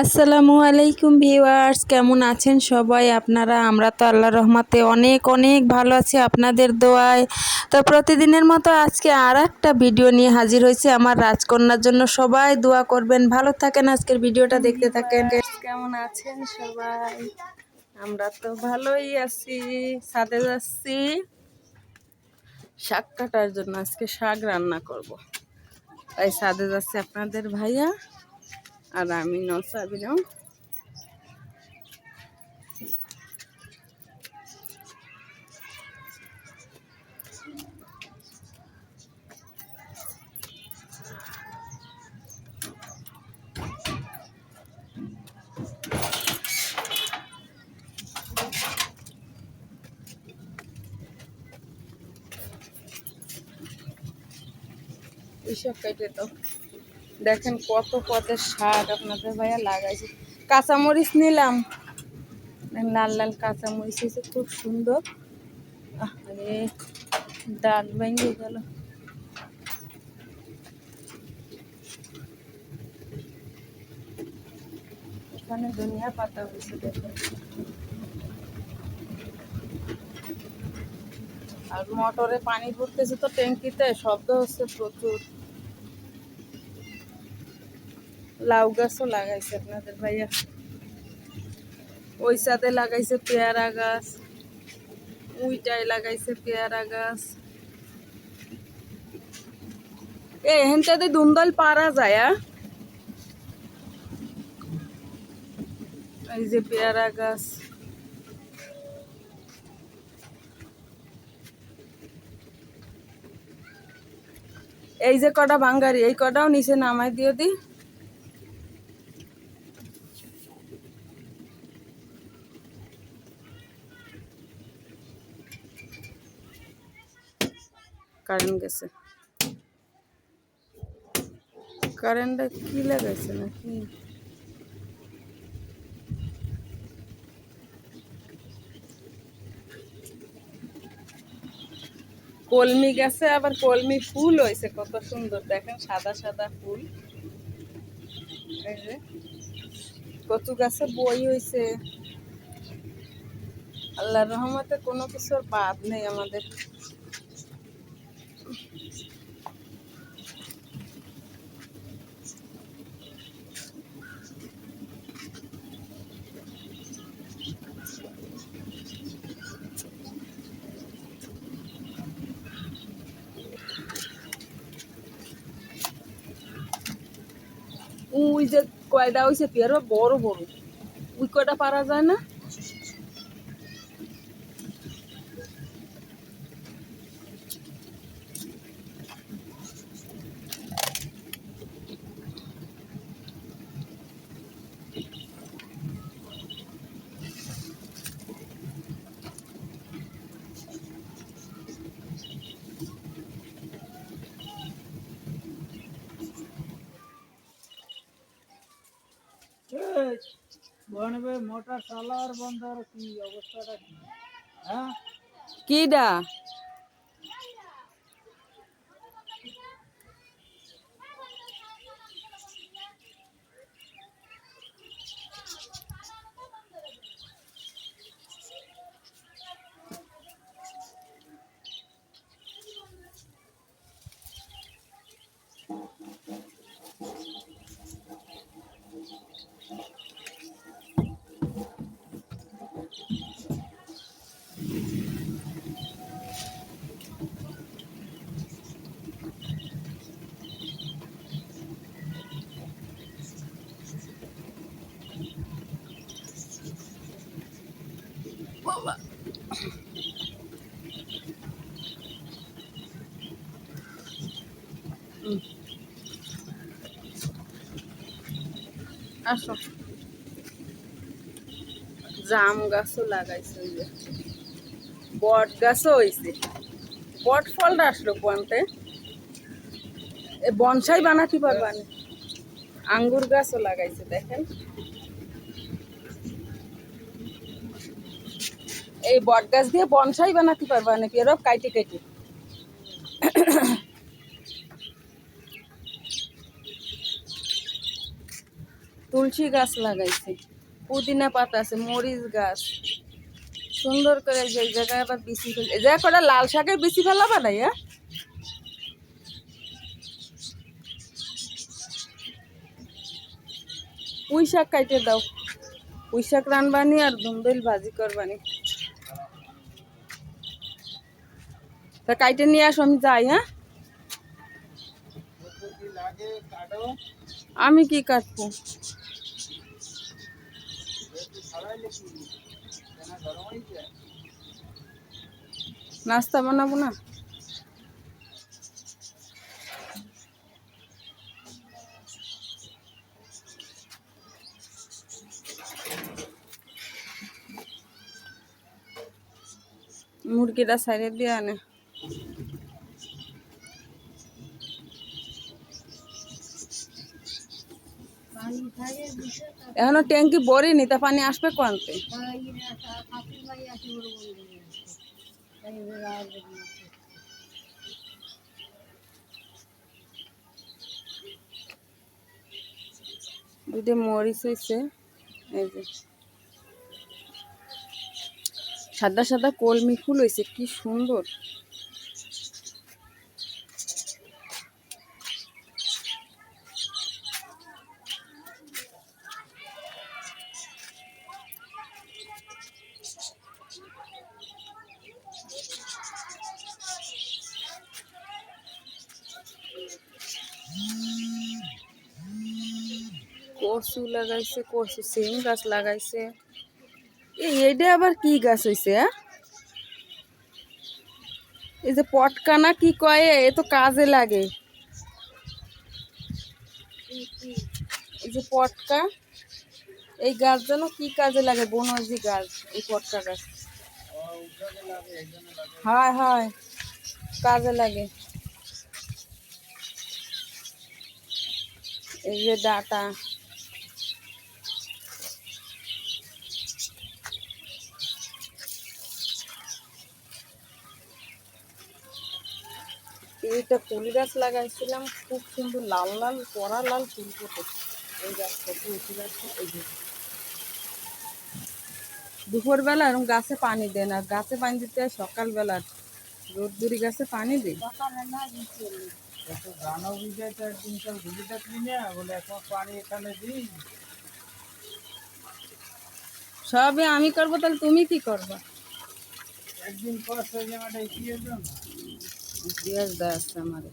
আসসালামু আলাইকুম ভিউয়ার্স, কেমন আছেন সবাই? আপনারা, আমরা তো আল্লাহ রহমাতে অনেক অনেক ভালো আছি আপনাদের দোয়ায়। তো প্রতিদিনের মতো আজকে আর একটা ভিডিও নিয়ে হাজির হয়েছে আমার রাজকন্যার জন্য। সবাই দোয়া করবেন, ভালো থাকেন। আজকের ভিডিওটা দেখতে থাকেন। কেমন আছেন সবাই? আমরা তো ভালোই আছি সাথে যাচ্ছি। শাক কাটার জন্য আজকে শাক রান্না করব। তাই সাথে যাচ্ছে আপনাদের ভাইয়া। আর আমি নসাবিনাও এইসব কেটে তো দেখেন কত পদের শাক আপনাদের ভাইয়া লাগাইছে। কাঁচামরিচ নিলাম। লাল লাল কাঁচামরিচ হয়েছে, খুব সুন্দর। আরে ডাল ভেঙে গেল। এখানে পাতা হয়েছে, দেখেন। আর মোটরে পানি ভরতেছে তো ট্যাঙ্কিতে, শব্দ হচ্ছে প্রচুর। লাউ গাছও লাগাইছে আপনাদের ভাইয়া। ওই সাথে লাগাইছে পেয়ারা গাছ উইটাই লাগাইছে পেয়ারা গাছ। এ হেনটাতে দুন্দল পারা যায়? এই যে পেয়ারা গাছ। এই যে কটা বাঙ্গারি এই কটাও নিচে নামাই দিও দি। গেছে। কারেন্টটা কি লাগাইছে নাকি? কলমি গাছে, আবার কলমি ফুল হয়েছে, কত সুন্দর। দেখেন সাদা সাদা ফুল। কচু গাছে বই হয়েছে। আল্লাহর রহমতে কোনো কিছুর বাদ নেই আমাদের ওই যে কয়টা হয়েছে পেয়ারা বড় বড়। ওই কয়টা পারা যায় না? মোটর চালার বন্ধর কি অবস্থাটা কি? হ্যাঁ? কিডা? আসো। জাম গাছও লাগাইছে ওই বট গাছও হয়েছে বট ফলটা আসলো কোয়ান্তে এ বনসাই বানাতে পারবান আঙ্গুর গাছও লাগাইছে, দেখেন। এই বট গাছ দিয়ে বনসাই বানাতে পারবা নাকি? এরব কাইটে কাইটে। তুলসী গাছ লাগাইছে, পুদিনা পাতা আছে, মরিচ গাছ। সুন্দর করে যে জায়গায় আবার বিচি ফেল জায়গায় কটা লাল শাকের বিচি ফেলাবা না হ্যাঁ? পুঁই শাক কাইটে দাও। পুঁই শাক রানবানি আর ধুমবেল ভাজি করবানি। তা কাইটে নিয়ে আসো, আমি যাই হ্যাঁ? আমি কি কাটবো একটু ছাড়াইলে কি কেন গরম হয়েছে নাস্তা বানাবো না? মুরগিটা সাইডে দিয়ে আনে। এখনও ট্যাঙ্কি ভরিনি তা পানি আসবে কোয়ান্তে দুটো মরিচ হয়েছে এই যে। সাদা সাদা কলমি ফুল হয়েছে কি সুন্দর। কচু লাগাইছে কচু সিম গাছ লাগাইছে এই এইটা আবার কি গাছ হইছে হ্যাঁ এই যে পটকানা কি কয় এ তো কাজে লাগে এই যে পটকা এই গাছ যেন কি কাজে লাগে বনজি গাছ এই পটকা গাছ হয় হয় কাজে লাগে এই যে ডাটা এইটা ফুল গাছ লাগাইছিলাম খুব সুন্দর লাল লাল পরা লাল ফুল ফোটে। এই গাছটা গাছটা এই দুপুরবেলা এরকম গাছে পানি দেন আর গাছে পানি দিতে হয় সকালবেলা। রোদ্দুরি গাছে পানি দিই। সব আমি করব তাহলে তুমি কি করবা? একদিন পর পেঁয়াজ দেয় আসছে আমারে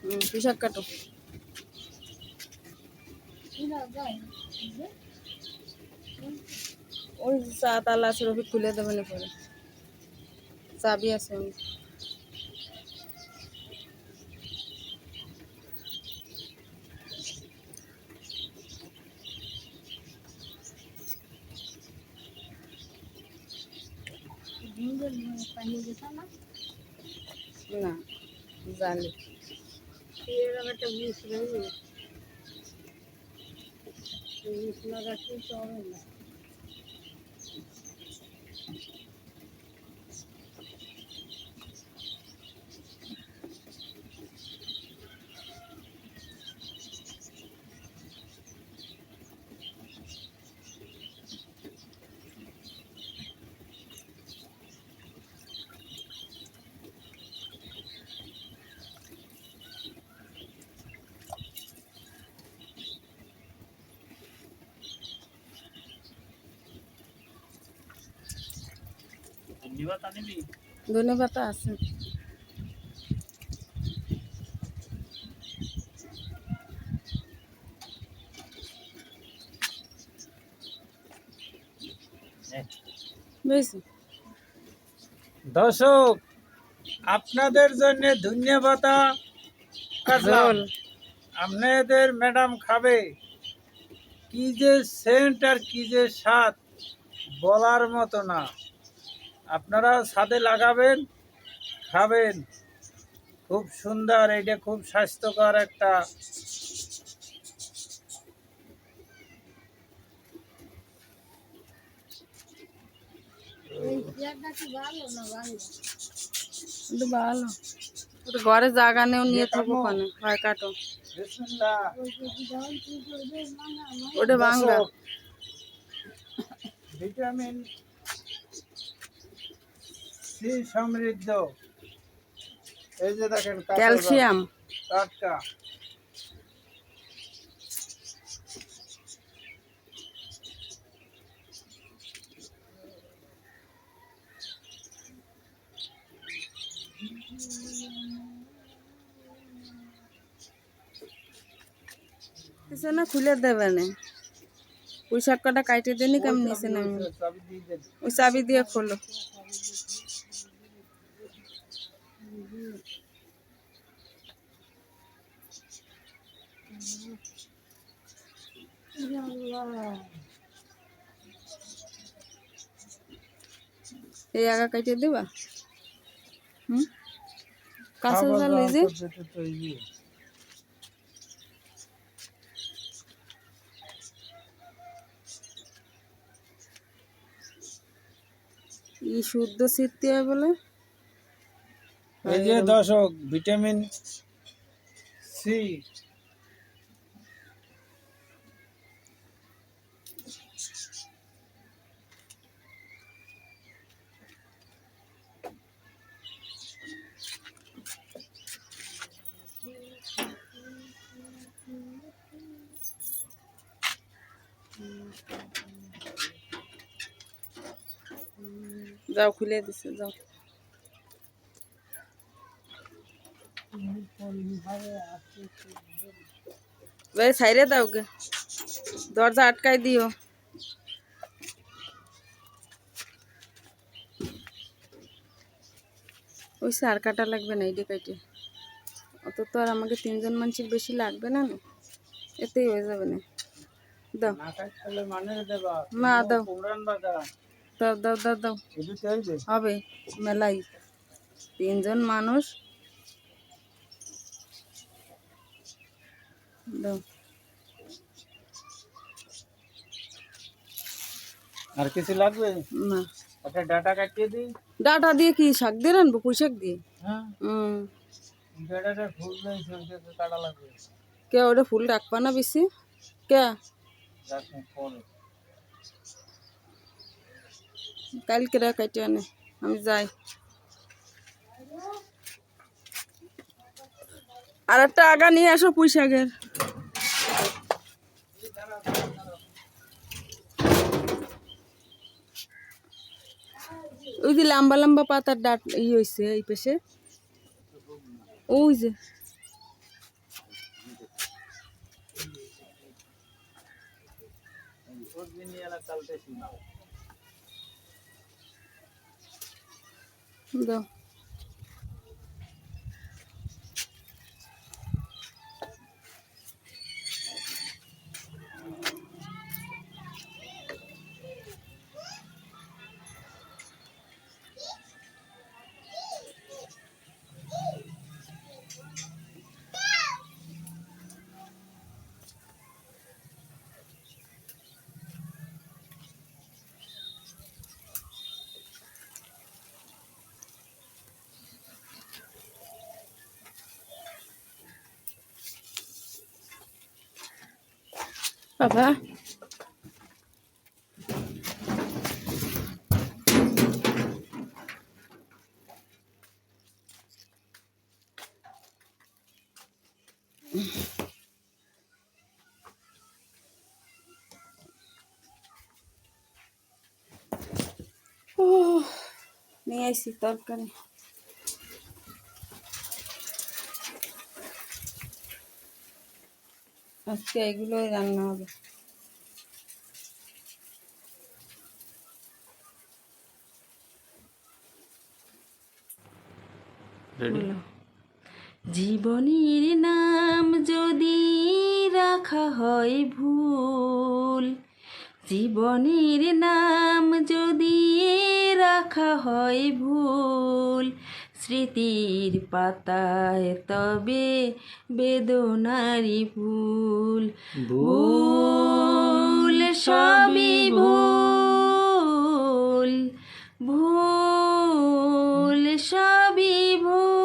হুম পোশাক কাটো ওই চা তালা আছে রবি খুলে দেবেন পরে। চাবি আছে ওই। না জানি। একটা বিষ রয়েছে বিষ না রাখলে চলে না। ধন্যবাদ আছে। দর্শক আপনাদের জন্য ধন্যবাদ আপনাদের ম্যাডাম খাবে। কি যে সেন্ট আর কি যে স্বাদ বলার মতো না। আপনারা ছাদে লাগাবেন খাবেন। খুব সুন্দর এটা খুব স্বাস্থ্যকর একটা ভালো। ঘরে জায়গা নেও নিয়ে থাকব ওখানে হয় কাটো। ওটা বাংলা। ভিটামিন সি সমৃদ্ধ। এই যে দেখেন ক্যালসিয়াম। টাটকা না খুলে দেবে না। ওই শাক কটা দেনি কেমন নিচে না। ওই চাবি দিয়ে খোলো। এই আগা কাইটে দিবা? হুম? কাঁচা জাল এই যে? ই শুদ্ধ সিদ্ধি হয় বলে? এই যে দর্শক ভিটামিন সি যাও খুলে দিছে যাও ভাই সাইরে দাও গে দরজা আটকাই দিও ওই সার কাটা লাগবে না এইটা কাইটে অত তো আর আমাকে তিনজন মানুষের বেশি লাগবে না না এতেই হয়ে যাবে না। দাও। না খাইলে মানে দেবা। না দাও। পুরান বাজার। দাও দাও দাও দাও। এটি চাইবে হবে মেলাই। তিনজন মানুষ। দাও। আর কিছু লাগবে? না। একটা ডাটা কাটিয়ে দিই? ডাটা দিয়ে কি শাক দিয়ে রানবো? পুঁই শাক দিয়ে? হ্যাঁ। হুম ডাটাটা ফুল নেই কাটা লাগবে। কে ওটা ফুল রাখবা না বেশি? কে? কালকে রা কাটে আনে। আমি যাই। আর একটা আগা নিয়ে আসো পুঁই শাকের। ওই যে লম্বা লম্বা পাতার ডাট ই হয়েছে এই পেশে। ওই যে। প্রতিদিন এলা চালতেছি না দাও বাবা ও নিয়ে আসি তরকারি আজকে এগুলোই রান্না হবে। জীবনের নাম যদি রাখা হয় ভুল জীবনের নাম যদি রাখা হয় ভুল স্মৃতির পাতায় তবে বেদনারি ভুল ভুল সবই ভুল। ভুল সবই ভুল।